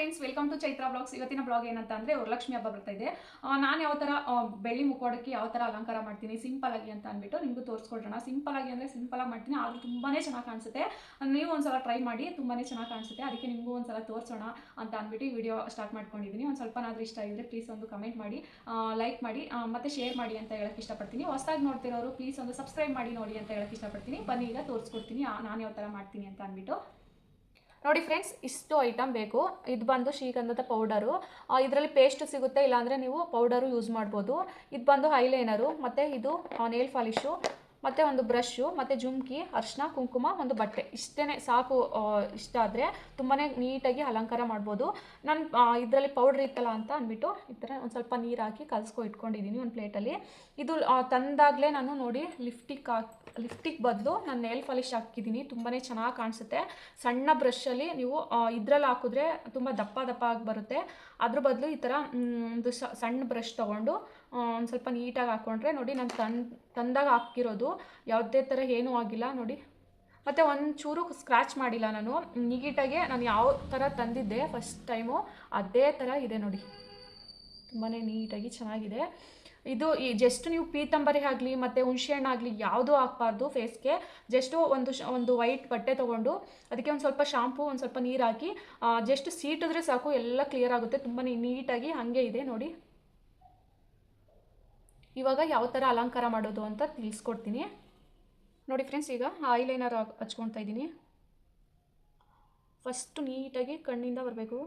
Friends welcome to Chaitra blogs ಇವತ್ತಿನ blog ಏನಂತ ಅಂದ್ರೆ ವರಲಕ್ಷ್ಮಿ ಹಬ್ಬ ಬರ್ತಾ ಇದೆ. ನಾನು ಯಾವ ಥರ ಬೆಳ್ಳಿ ಮುಖವಾಡಕ್ಕೆ ಯಾವ ಥರ ಅಲಂಕಾರ ಮಾಡ್ತೀನಿ ಸಿಂಪಲ್ ಆಗಿ ಅಂತ ಅಂದ್ಬಿಟ್ಟು ನಿಮಗೂ ತೋರಿಸ್ಕೊಡೋಣ. ಸಿಂಪಲ್ ಆಗಿ ಅಂದರೆ ಸಿಂಪಲ್ ಆಗಿ ಮಾಡ್ತೀನಿ, ಆದರೂ ತುಂಬಾ ಚೆನ್ನಾಗಿ ಕಾಣಿಸುತ್ತೆ. ನೀವು ಒಂದ್ಸಲ ಟ್ರೈ ಮಾಡಿ ತುಂಬಾ ಚೆನ್ನಾಗಿ ಕಾಣಿಸುತ್ತೆ. ಅದಕ್ಕೆ ನಿಮಗೂ ಒಂದ್ಸಲ ತೋರಿಸೋಣ ಅಂತ ಅಂದ್ಬಿಟ್ಟು ಈ ವಿಡಿಯೋ ಸ್ಟಾರ್ಟ್ ಮಾಡ್ಕೊಂಡಿದ್ದೀನಿ ಒಂದು ಸ್ವಲ್ಪನಾದ್ರೂ ಇಷ್ಟ ಆಗಿದ್ರೆ ಪ್ಲೀಸ್ ಒಂದು ಕಮೆಂಟ್ ಮಾಡಿ ಲೈಕ್ ಮಾಡಿ ಮತ್ತೆ ಶೇರ್ ಮಾಡಿ ಅಂತ ಹೇಳಕ್ಕೆ ಇಷ್ಟಪಡ್ತೀನಿ. ಹೊಸದಾಗಿ ನೋಡ್ತಿರೋರು ಪ್ಲೀಸ್ ಒಂದು ಸಬ್ಸ್ಕ್ರೈಬ್ ಮಾಡಿ ನೋಡಿ ಅಂತ ಹೇಳಕ್ಕೆ ಇಷ್ಟಪಡ್ತೀನಿ. ಬನ್ನಿ ಈಗ ತೋರಿಸ್ಕೊಡ್ತೀನಿ ನಾನು ಯಾವ ಥರ ಮಾಡ್ತೀನಿ ಅಂತ ಅಂದ್ಬಿಟ್ಟು. ನೋಡಿ ಫ್ರೆಂಡ್ಸ್ ಇಷ್ಟು ಐಟಮ್ ಬೇಕು. ಇದು ಬಂದು ಶ್ರೀಗಂಧದ ಪೌಡರು ಇದರಲ್ಲಿ ಪೇಸ್ಟ್ ಸಿಗುತ್ತೆ, ಇಲ್ಲಾಂದರೆ ನೀವು ಪೌಡರು ಯೂಸ್ ಮಾಡ್ಬೋದು. ಇದು ಬಂದು ಹೈಲೈನರು ಮತ್ತು ಇದು ನೇಲ್ ಪಾಲಿಶು ಮತ್ತು ಒಂದು ಬ್ರಷ್ಷು, ಮತ್ತು ಜುಮ್ಕಿ, ಅರ್ಶಿನ, ಕುಂಕುಮ, ಒಂದು ಬಟ್ಟೆ. ಇಷ್ಟೇ ಸಾಕು ಇಷ್ಟ ಆದರೆ ತುಂಬಾ ನೀಟಾಗಿ ಅಲಂಕಾರ ಮಾಡ್ಬೋದು. ನಾನು ಇದರಲ್ಲಿ ಪೌಡ್ರ್ ಇತ್ತಲ್ಲ ಅಂತ ಅಂದ್ಬಿಟ್ಟು ಈ ಥರ ಒಂದು ಸ್ವಲ್ಪ ನೀರು ಹಾಕಿ ಕಲಸ್ಕೊ ಇಟ್ಕೊಂಡಿದ್ದೀನಿ ಒಂದು ಪ್ಲೇಟಲ್ಲಿ ಇದು ತಂದಾಗಲೇ ನಾನು ನೋಡಿ ಲಿಫ್ಟಿಕ್ ಹಾಕಿ ಲಿಫ್ಟಿಕ್ ಬದಲು ನಾನು ನೇಲ್ ಪಾಲಿಶ್ ಹಾಕಿದ್ದೀನಿ ತುಂಬಾ ಚೆನ್ನಾಗಿ ಕಾಣಿಸುತ್ತೆ. ಸಣ್ಣ ಬ್ರಷಲ್ಲಿ ನೀವು ಇದರಲ್ಲಿ ಹಾಕಿದ್ರೆ ತುಂಬ ದಪ್ಪ ದಪ್ಪ ಆಗಿ ಬರುತ್ತೆ. ಅದ್ರ ಬದಲು ಈ ಥರ ಒಂದು ಸಣ್ಣ ಬ್ರಷ್ ತೊಗೊಂಡು ಒಂದು ಸ್ವಲ್ಪ ನೀಟಾಗಿ ಹಾಕ್ಕೊಂಡ್ರೆ ನೋಡಿ ನಾನು ತನ್ ತಂದಾಗ ಹಾಕಿರೋದು ಯಾವುದೇ ಥರ ಏನೂ ಆಗಿಲ್ಲ, ನೋಡಿ. ಮತ್ತು ಒಂಚೂರು ಸ್ಕ್ರ್ಯಾಚ್ ಮಾಡಿಲ್ಲ ನಾನು. ನೀಟಾಗೆ ನಾನು ಯಾವ ಥರ ತಂದಿದ್ದೆ ಫಸ್ಟ್ ಟೈಮು ಅದೇ ಥರ ಇದೆ ನೋಡಿ. ತುಂಬಾ ನೀಟಾಗಿ ಚೆನ್ನಾಗಿದೆ. ಇದು ಈ ಜಸ್ಟ್ ನೀವು ಪೀತಂಬರಿ ಆಗಲಿ, ಮತ್ತು ಹುಣಸೆಹಣ್ಣು ಆಗಲಿ ಯಾವುದೂ ಹಾಕ್ಬಾರ್ದು ಫೇಸ್ಗೆ ಜಸ್ಟು ಒಂದು ಶ, ಒಂದು ವೈಟ್ ಬಟ್ಟೆ ತೊಗೊಂಡು ಅದಕ್ಕೆ ಒಂದು ಸ್ವಲ್ಪ ಶಾಂಪು ಒಂದು ಸ್ವಲ್ಪ ನೀರು ಹಾಕಿ ಜಸ್ಟ್ ಸೀಟಿದ್ರೆ ಸಾಕು, ಎಲ್ಲ ಕ್ಲಿಯರ್ ಆಗುತ್ತೆ. ತುಂಬಾ ನೀಟಾಗಿ ಹಾಗೆ ಇದೆ ನೋಡಿ. ಇವಾಗ ಯಾವ ಥರ ಅಲಂಕಾರ ಮಾಡೋದು ಅಂತ ತಿಳಿಸ್ಕೊಡ್ತೀನಿ. ನೋಡಿ ಫ್ರೆಂಡ್ಸ್ ಈಗ ಐಲೈನರ್ ಹಚ್ಕೊಳ್ತಾ ಇದ್ದೀನಿ. ಫಸ್ಟು ನೀಟಾಗಿ ಕಣ್ಣಿಂದ ಬರಬೇಕು.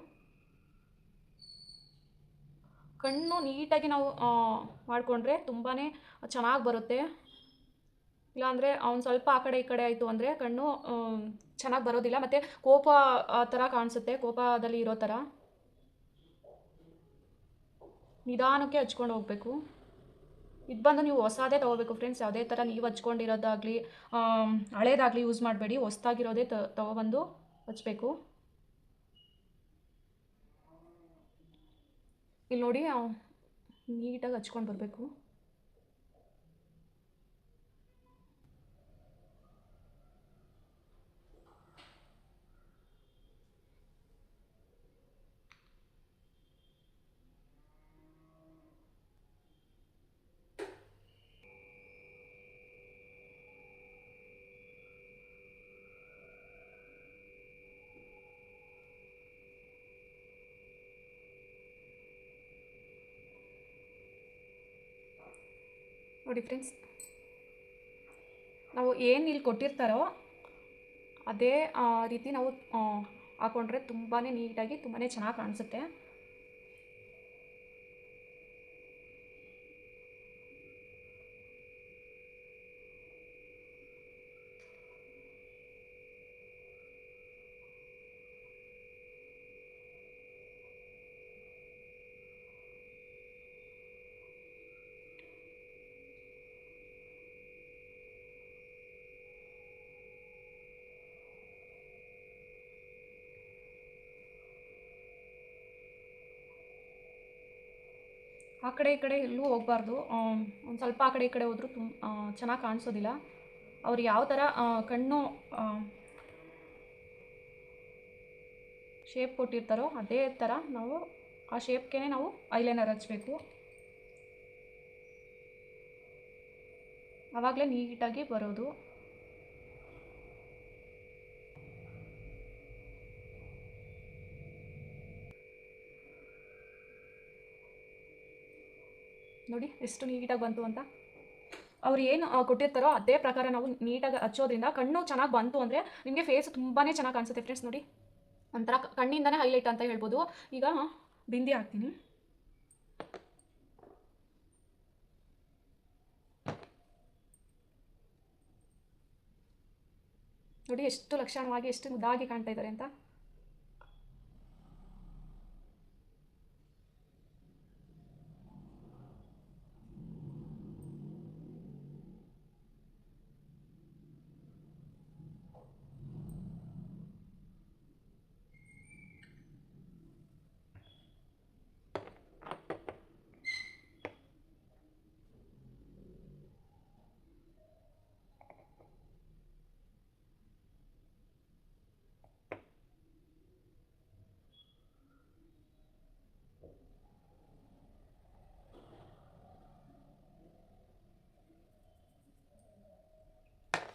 ಕಣ್ಣು ನೀಟಾಗಿ ನಾವು ಮಾಡಿಕೊಂಡ್ರೆ ತುಂಬಾ ಚೆನ್ನಾಗಿ ಬರುತ್ತೆ. ಇಲ್ಲಾಂದರೆ ಅವ್ನು ಸ್ವಲ್ಪ ಆ ಕಡೆ ಈ ಕಡೆ ಆಯಿತು ಅಂದರೆ ಕಣ್ಣು ಚೆನ್ನಾಗಿ ಬರೋದಿಲ್ಲ. ಮತ್ತು ಕೋಪ ಆ ಥರ ಕಾಣಿಸುತ್ತೆ, ಕೋಪದಲ್ಲಿ ಇರೋ ಥರ ನಿಧಾನಕ್ಕೆ ಹಚ್ಕೊಂಡು ಹೋಗಬೇಕು. ಇದು ಬಂದು ನೀವು ಹೊಸದೇ ತೊಗೋಬೇಕು ಫ್ರೆಂಡ್ಸ್ ಯಾವುದೇ ಥರ ನೀವು ಹಚ್ಕೊಂಡಿರೋದಾಗಲಿ ಹಳೇದಾಗಲಿ ಯೂಸ್ ಮಾಡಬೇಡಿ, ಹೊಸ್ದಾಗಿರೋದೇ ತೊಗೊಬಂದು ಹಚ್ಬೇಕು. ಇಲ್ಲಿ ನೋಡಿ ನೀಟಾಗಿ ಹಚ್ಕೊಂಡು ಬರಬೇಕು. ನೋಡಿ ಫ್ರೆಂಡ್ಸ್ ನಾವು ಏನು ಇಲ್ಲಿ ಕೊಟ್ಟಿರ್ತಾರೋ ಅದೇ ರೀತಿ ನಾವು ಹಾಕೊಂಡ್ರೆ ತುಂಬಾ ನೀಟಾಗಿ ತುಂಬಾ ಚೆನ್ನಾಗಿ ಕಾಣಿಸುತ್ತೆ. ಆ ಕಡೆ ಈ ಕಡೆ ಎಲ್ಲೂ ಹೋಗಬಾರ್ದು. ಒಂದು ಸ್ವಲ್ಪ ಆ ಕಡೆ ಈ ಕಡೆ ಹೋದರೂ ತುಂಬ ಚೆನ್ನಾಗಿ ಕಾಣಿಸೋದಿಲ್ಲ. ಅವ್ರು ಯಾವ ಥರ ಕಣ್ಣು ಶೇಪ್ ಕೊಟ್ಟಿರ್ತಾರೋ ಅದೇ ಥರ ನಾವು ಆ ಶೇಪ್ಗೆ ನಾವು ಐಲೈನರ್ ಹಚ್ಚಬೇಕು ಆವಾಗಲೇ ನೀಟಾಗಿ ಬರೋದು. ನೋಡಿ, ಎಷ್ಟು ನೀಟಾಗಿ ಬಂತು ಅಂತ. ಅವ್ರು ಏನು ಕೊಟ್ಟಿರ್ತಾರೋ ಅದೇ ಪ್ರಕಾರ ನಾವು ನೀಟಾಗಿ ಹಚ್ಚೋದ್ರಿಂದ ಕಣ್ಣು ಚೆನ್ನಾಗಿ ಬಂತು ಅಂದರೆ ನಿಮಗೆ ಫೇಸ್ ತುಂಬಾ ಚೆನ್ನಾಗಿ ಕಾಣಿಸುತ್ತೆ ಫ್ರೆಂಡ್ಸ್ ನೋಡಿ. ಒಂಥರ ಕಣ್ಣಿಂದನೇ ಹೈಲೈಟ್ ಅಂತ ಹೇಳ್ಬೋದು. ಈಗ ಬಿಂದಿ ಹಾಕ್ತೀನಿ. ನೋಡಿ, ಎಷ್ಟು ಲಕ್ಷಣವಾಗಿ, ಎಷ್ಟು ಮುದ್ದಾಗಿ ಕಾಣ್ತಾ ಇದ್ದಾರೆ ಅಂತ.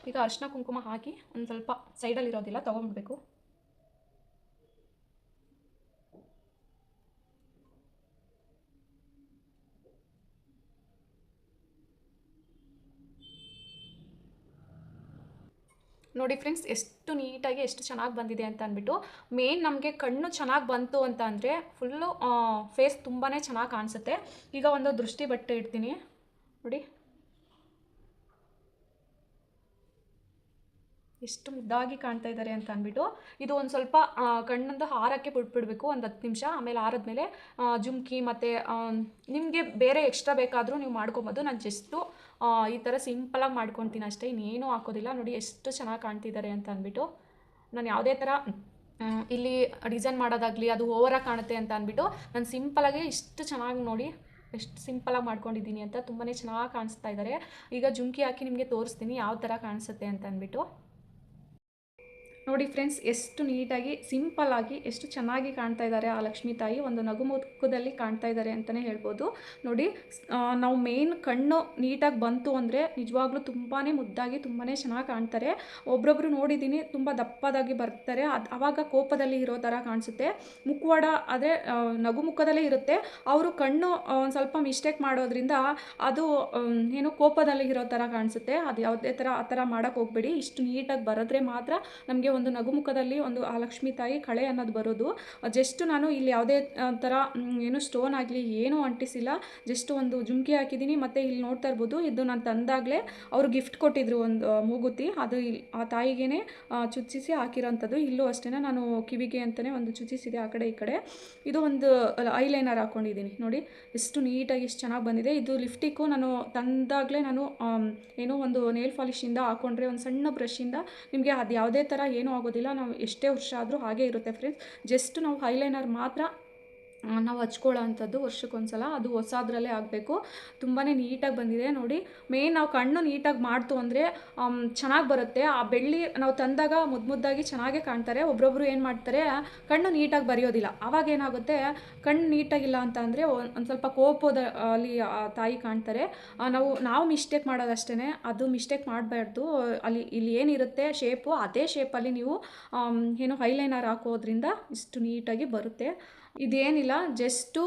ಈಗ ಅರಿಶಿನ ಕುಂಕುಮ ಹಾಕಿ ಒಂದು ಸ್ವಲ್ಪ ಸೈಡಲ್ಲಿ ಇರೋದಿಲ್ಲ, ತೊಗೊಂಡ್ಬಿಡ್ಬೇಕು. ನೋಡಿ ಫ್ರೆಂಡ್ಸ್ ಎಷ್ಟು ನೀಟಾಗಿ ಎಷ್ಟು ಚೆನ್ನಾಗಿ ಬಂದಿದೆ ಅಂತ ಅಂದ್ಬಿಟ್ಟು ಮೇನ್ ನಮಗೆ ಕಣ್ಣು ಚೆನ್ನಾಗಿ ಬಂತು ಅಂತ ಅಂದರೆ ಫುಲ್ಲು ಫೇಸ್ ತುಂಬಾ ಚೆನ್ನಾಗಿ ಕಾಣಿಸುತ್ತೆ. ಈಗ ಒಂದು ದೃಷ್ಟಿ ಬಟ್ಟೆ ಇಡ್ತೀನಿ. ನೋಡಿ. ಎಷ್ಟು ಮುದ್ದಾಗಿ ಕಾಣ್ತಾ ಇದ್ದಾರೆ ಅಂತ ಅಂದ್ಬಿಟ್ಟು ಇದು ಒಂದು ಸ್ವಲ್ಪ ಕಣ್ಣಂದು ಹಾರಕ್ಕೆ ಬಿಟ್ಬಿಡ್ಬೇಕು ಒಂದು ಹತ್ತು ನಿಮಿಷ. ಆಮೇಲೆ ಆರದ್ಮೇಲೆ ಜುಮ್ಕಿ ಮತ್ತು ನಿಮಗೆ ಬೇರೆ ಎಕ್ಸ್ಟ್ರಾ ಬೇಕಾದರೂ ನೀವು ಮಾಡ್ಕೊಬೋದು. ನಾನು ಜಸ್ಟು ಈ ಥರ ಸಿಂಪಲಾಗಿ ಮಾಡ್ಕೊತೀನಿ ಅಷ್ಟೇ. ಇನ್ನೇನು ಹಾಕೋದಿಲ್ಲ. ನೋಡಿ ಎಷ್ಟು ಚೆನ್ನಾಗಿ ಕಾಣ್ತಿದ್ದಾರೆ ಅಂತ ಅಂದ್ಬಿಟ್ಟು. ನಾನು ಯಾವುದೇ ಥರ ಇಲ್ಲಿ ಡಿಸೈನ್ ಮಾಡೋದಾಗಲಿ, ಅದು ಓವರಾಗಿ ಕಾಣುತ್ತೆ ಅಂತ ಅಂದ್ಬಿಟ್ಟು, ನಾನು ಸಿಂಪಲಾಗಿ ಇಷ್ಟು ಚೆನ್ನಾಗಿ ನೋಡಿ, ಎಷ್ಟು ಸಿಂಪಲಾಗಿ ಮಾಡ್ಕೊಂಡಿದ್ದೀನಿ ಅಂತ ತುಂಬಾ ಚೆನ್ನಾಗಿ ಕಾಣಿಸ್ತಾ ಇದ್ದಾರೆ. ಈಗ ಜುಮ್ಕಿ ಹಾಕಿ ನಿಮಗೆ ತೋರಿಸ್ತೀನಿ, ಯಾವ ಥರ ಕಾಣಿಸುತ್ತೆ ಅಂತ ಅಂದ್ಬಿಟ್ಟು. ನೋಡಿ ಫ್ರೆಂಡ್ಸ್ ಎಷ್ಟು ನೀಟಾಗಿ ಸಿಂಪಲ್ ಆಗಿ, ಎಷ್ಟು ಚೆನ್ನಾಗಿ ಕಾಣ್ತಾ ಇದ್ದಾರೆ ಆ ಲಕ್ಷ್ಮೀ ತಾಯಿ. ಒಂದು ನಗು ಮುಖದಲ್ಲಿ ಕಾಣ್ತಾ ಇದ್ದಾರೆ ಅಂತಲೇ ಹೇಳ್ಬೋದು. ನೋಡಿ ನಾವು ಮೇನ್ ಕಣ್ಣು ನೀಟಾಗಿ ಬಂತು ಅಂದರೆ ನಿಜವಾಗ್ಲೂ ತುಂಬಾ ಮುದ್ದಾಗಿ ತುಂಬಾ ಚೆನ್ನಾಗಿ ಕಾಣ್ತಾರೆ. ಒಬ್ರೊಬ್ರು ನೋಡಿದ್ದೀನಿ ತುಂಬ ದಪ್ಪದಾಗಿ ಬರ್ತಾರೆ. ಅದು ಆವಾಗ ಕೋಪದಲ್ಲಿ ಇರೋ ಥರ ಕಾಣಿಸುತ್ತೆ. ಮುಖವಾಡ ಆದರೆ ನಗು ಮುಖದಲ್ಲೇ ಇರುತ್ತೆ. ಅವರು ಕಣ್ಣು ಒಂದು ಸ್ವಲ್ಪ ಮಿಸ್ಟೇಕ್ ಮಾಡೋದ್ರಿಂದ ಅದು ಏನು ಕೋಪದಲ್ಲಿ ಇರೋ ಥರ ಕಾಣಿಸುತ್ತೆ. ಅದು ಯಾವುದೇ ಥರ ಆ ಥರ ಮಾಡೋಕ್ಕೆ ಹೋಗ್ಬೇಡಿ. ಇಷ್ಟು ನೀಟಾಗಿ ಬರೆದ್ರೆ ಮಾತ್ರ ನಮಗೆ ಒಂದು ನಗುಮುಖದಲ್ಲಿ ಒಂದು ಆ ಲಕ್ಷ್ಮೀ ತಾಯಿ ಕಳೆ ಅನ್ನೋದು ಬರೋದು. ಜಸ್ಟ್ ನಾನು ಇಲ್ಲಿ ಯಾವುದೇ ಥರ ಏನು ಸ್ಟೋನ್ ಆಗಲಿ ಏನೂ ಅಂಟಿಸಿಲ್ಲ. ಜಸ್ಟ್ ಒಂದು ಜುಮ್ಕಿ ಹಾಕಿದ್ದೀನಿ. ಮತ್ತು ಇಲ್ಲಿ ನೋಡ್ತಾ ಇರ್ಬೋದು ಇದು ನಾನು ತಂದಾಗಲೇ ಅವರು ಗಿಫ್ಟ್ ಕೊಟ್ಟಿದ್ರು ಒಂದು ಮೂಗುತಿ. ಅದು ಆ ತಾಯಿಗೇನೆ ಆ, ಚುಚ್ಚಿಸಿ ಹಾಕಿರೋಂಥದ್ದು. ಇಲ್ಲೂ ಅಷ್ಟೇ ನಾನು ಕಿವಿಗೆ ಅಂತಲೇ ಒಂದು ಚುಚ್ಚಿಸಿದೆ ಆ ಕಡೆ ಈ ಕಡೆ. ಇದು ಒಂದು ಐಲೈನರ್ ಹಾಕ್ಕೊಂಡಿದ್ದೀನಿ ನೋಡಿ ಎಷ್ಟು ನೀಟಾಗಿ ಎಷ್ಟು ಚೆನ್ನಾಗಿ ಬಂದಿದೆ. ಇದು ಲಿಫ್ಟಿಕ್ಕು ನಾನು ತಂದಾಗಲೇ ನಾನು ಏನೋ ಒಂದು ನೇಲ್ ಪಾಲಿಶಿಂದ ಹಾಕೊಂಡ್ರೆ ಒಂದು ಸಣ್ಣ ಬ್ರಷಿಂದ ನಿಮಗೆ ಅದು ಯಾವುದೇ ಥರ ಏನೂ ಆಗೋದಿಲ್ಲ. ನಾವು ಎಷ್ಟೇ ವರ್ಷ ಆದರೂ ಹಾಗೇ ಇರುತ್ತೆ ಫ್ರೆಂಡ್ಸ್ ಜಸ್ಟ್ ನಾವು ಹೈಲೈನರ್ ಮಾತ್ರ ನಾವು ಹಚ್ಕೊಳ್ಳೋ ಅಂಥದ್ದು ವರ್ಷಕ್ಕೊಂದ್ಸಲ ಅದು ಹೊಸದ್ರಲ್ಲೇ ಆಗಬೇಕು. ತುಂಬಾ ನೀಟಾಗಿ ಬಂದಿದೆ ನೋಡಿ. ಮೇನ್ ನಾವು ಕಣ್ಣು ನೀಟಾಗಿ ಮಾಡ್ತು ಅಂದರೆ ಚೆನ್ನಾಗಿ ಬರುತ್ತೆ. ಆ ಬೆಳ್ಳಿ ನಾವು ತಂದಾಗ ಮುದ್ದು ಮುದ್ದಾಗಿ ಚೆನ್ನಾಗೇ ಕಾಣ್ತಾರೆ. ಒಬ್ರೊಬ್ರು ಏನು ಮಾಡ್ತಾರೆ, ಕಣ್ಣು ನೀಟಾಗಿ ಬರೆಯೋದಿಲ್ಲ. ಆವಾಗ ಏನಾಗುತ್ತೆ, ಕಣ್ಣು ನೀಟಾಗಿಲ್ಲ ಅಂತ ಅಂದರೆ ಒಂದು ಸ್ವಲ್ಪ ಕೋಪದ ಅಲ್ಲಿ ತಾಯಿ ಕಾಣ್ತಾರೆ. ನಾವು ನಾವು ಮಿಸ್ಟೇಕ್ ಮಾಡೋದಷ್ಟೇ ಅದು ಮಿಸ್ಟೇಕ್ ಮಾಡಬಾರ್ದು. ಅಲ್ಲಿ, ಇಲ್ಲಿ ಏನಿರುತ್ತೆ ಶೇಪು ಅದೇ ಶೇಪಲ್ಲಿ ನೀವು ಏನು ಹೈಲೈನರ್ ಹಾಕೋದ್ರಿಂದ ಇಷ್ಟು ನೀಟಾಗಿ ಬರುತ್ತೆ. ಇದೇನಿಲ್ಲ, ಜಸ್ಟು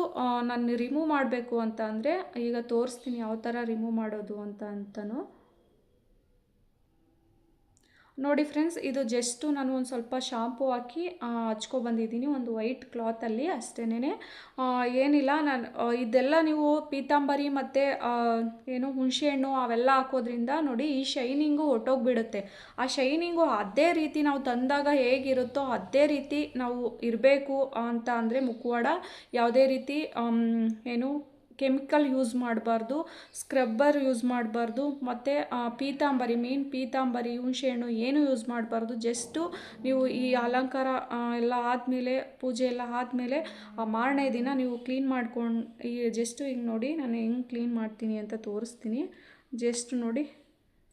ನಾನು ರಿಮೂವ್ ಮಾಡಬೇಕು ಅಂತ ಅಂದರೆ, ಈಗ ತೋರಿಸ್ತೀನಿ ಯಾವ ಥರ ರಿಮೂವ್ ಮಾಡೋದು ಅಂತ ಅಂತಲೂ ನೋಡಿ ಫ್ರೆಂಡ್ಸ್, ಇದು ಜಸ್ಟು ನಾನು ಒಂದು ಸ್ವಲ್ಪ ಶಾಂಪೂ ಹಾಕಿ ಹಚ್ಕೊಬಂದಿದ್ದೀನಿ ಒಂದು ವೈಟ್ ಕ್ಲಾತಲ್ಲಿ ಅಷ್ಟೇನೆ ಏನಿಲ್ಲ, ನಾನು ಇದೆಲ್ಲ ನೀವು ಪೀತಾಂಬರಿ ಮತ್ತು ಏನು ಹುಣಸೆಹಣ್ಣು ಅವೆಲ್ಲ ಹಾಕೋದ್ರಿಂದ ನೋಡಿ ಈ ಶೈನಿಂಗು ಹೊಟ್ಟೋಗ್ಬಿಡುತ್ತೆ ಆ ಶೈನಿಂಗು ಅದೇ ರೀತಿ ನಾವು ತಂದಾಗ ಹೇಗಿರುತ್ತೋ ಅದೇ ರೀತಿ ನಾವು ಇರಬೇಕು ಅಂತ ಅಂದರೆ ಮುಖವಾಡ. ಯಾವುದೇ ರೀತಿ ಏನು ಕೆಮಿಕಲ್ ಯೂಸ್ ಮಾಡಬಾರ್ದು, ಸ್ಕ್ರಬ್ಬರ್ ಯೂಸ್ ಮಾಡಬಾರ್ದು, ಮತ್ತು ಪೀತಾಂಬರಿ, ಮೇನ್ ಪೀತಾಂಬರಿ ಹುಣಸೆಹಣ್ಣು ಏನು ಯೂಸ್ ಮಾಡಬಾರ್ದು. ಜಸ್ಟು ನೀವು ಈ ಅಲಂಕಾರ ಎಲ್ಲ ಆದಮೇಲೆ, ಪೂಜೆ ಎಲ್ಲ ಆದಮೇಲೆ, ಆ ಮಾರನೇ ದಿನ ನೀವು ಕ್ಲೀನ್ ಮಾಡ್ಕೊಂಡು, ಈ ಜಸ್ಟು ಹಿಂಗೆ ನೋಡಿ, ನಾನು ಹೆಂಗೆ ಕ್ಲೀನ್ ಮಾಡ್ತೀನಿ ಅಂತ ತೋರಿಸ್ತೀನಿ. ಜಸ್ಟ್ ನೋಡಿ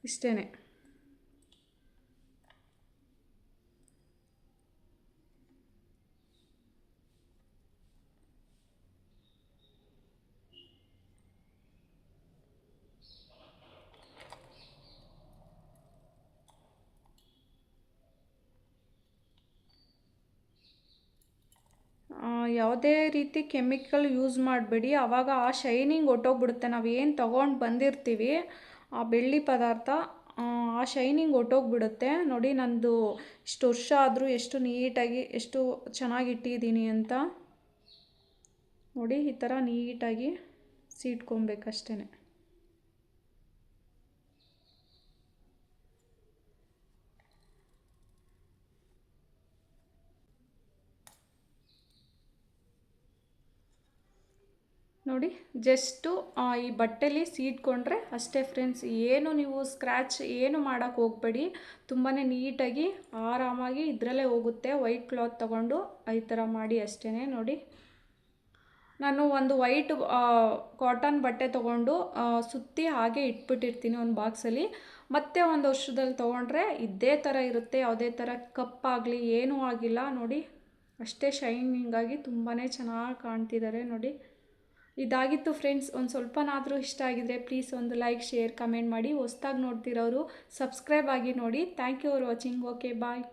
ಇಷ್ಟೇ ಆ, ಯಾವುದೇ ರೀತಿ ಕೆಮಿಕಲ್ ಯೂಸ್ ಮಾಡಬೇಡಿ. ಆವಾಗ ಆ ಶೈನಿಂಗ್ ಒಟ್ಟೋಗ್ಬಿಡುತ್ತೆ. ನಾವು ಏನು ತೊಗೊಂಡು ಬಂದಿರ್ತೀವಿ ಆ ಬೆಳ್ಳಿ ಪದಾರ್ಥ ಆ, ಶೈನಿಂಗ್ ಒಟ್ಟೋಗ್ಬಿಡುತ್ತೆ. ನೋಡಿ ನಂದು ಇಷ್ಟು ವರ್ಷ ಆದರೂ ಎಷ್ಟು ನೀಟಾಗಿ ಎಷ್ಟು ಚೆನ್ನಾಗಿ ಇಟ್ಟಿದ್ದೀನಿ ಅಂತ. ನೋಡಿ ಈ ಥರ ನೀಟಾಗಿ ಸೀಟ್ಕೊಬೇಕಷ್ಟೇ ನೋಡಿ, ಜಸ್ಟು ಈ ಬಟ್ಟೆಲಿ ಸೀಟ್ಕೊಂಡ್ರೆ ಅಷ್ಟೇ ಫ್ರೆಂಡ್ಸ್ ಏನು ನೀವು ಸ್ಕ್ರ್ಯಾಚ್ ಏನು ಮಾಡೋಕ್ಕೆ ಹೋಗಬೇಡಿ. ತುಂಬಾ ನೀಟಾಗಿ, ಆರಾಮಾಗಿ ಇದರಲ್ಲೇ ಹೋಗುತ್ತೆ. ವೈಟ್ ಕ್ಲಾತ್ ತೊಗೊಂಡು ಈ ಥರ ಮಾಡಿ ಅಷ್ಟೇ ನೋಡಿ. ನಾನು ಒಂದು ವೈಟ್ ಕಾಟನ್ ಬಟ್ಟೆ ತೊಗೊಂಡು ಸುತ್ತಿ ಹಾಗೆ ಇಟ್ಬಿಟ್ಟಿರ್ತೀನಿ ಒಂದು ಬಾಕ್ಸಲ್ಲಿ ಮತ್ತೆ ಒಂದು ವರ್ಷದಲ್ಲಿ ತೊಗೊಂಡ್ರೆ ಇದೇ ಥರ ಇರುತ್ತೆ. ಯಾವುದೇ ಥರ ಕಪ್ಪಾಗಲಿ ಏನೂ ಆಗಿಲ್ಲ. ನೋಡಿ, ಅಷ್ಟೇ ಶೈನಿಂಗಾಗಿ ತುಂಬಾ ಚೆನ್ನಾಗಿ ಕಾಣ್ತಿದ್ದಾರೆ ನೋಡಿ. ಇದಾಗಿತ್ತು ಫ್ರೆಂಡ್ಸ್, ಒಂದು ಸ್ವಲ್ಪನಾದರೂ ಇಷ್ಟ ಆಗಿದ್ರೆ ಪ್ಲೀಸ್ ಒಂದು ಲೈಕ್ ಶೇರ್ ಕಮೆಂಟ್ ಮಾಡಿ. ಹೊಸ್ದಾಗಿ ನೋಡ್ತಿರೋರು ಸಬ್ಸ್ಕ್ರೈಬ್ ಆಗಿ ನೋಡಿ. Thank you for watching okay bye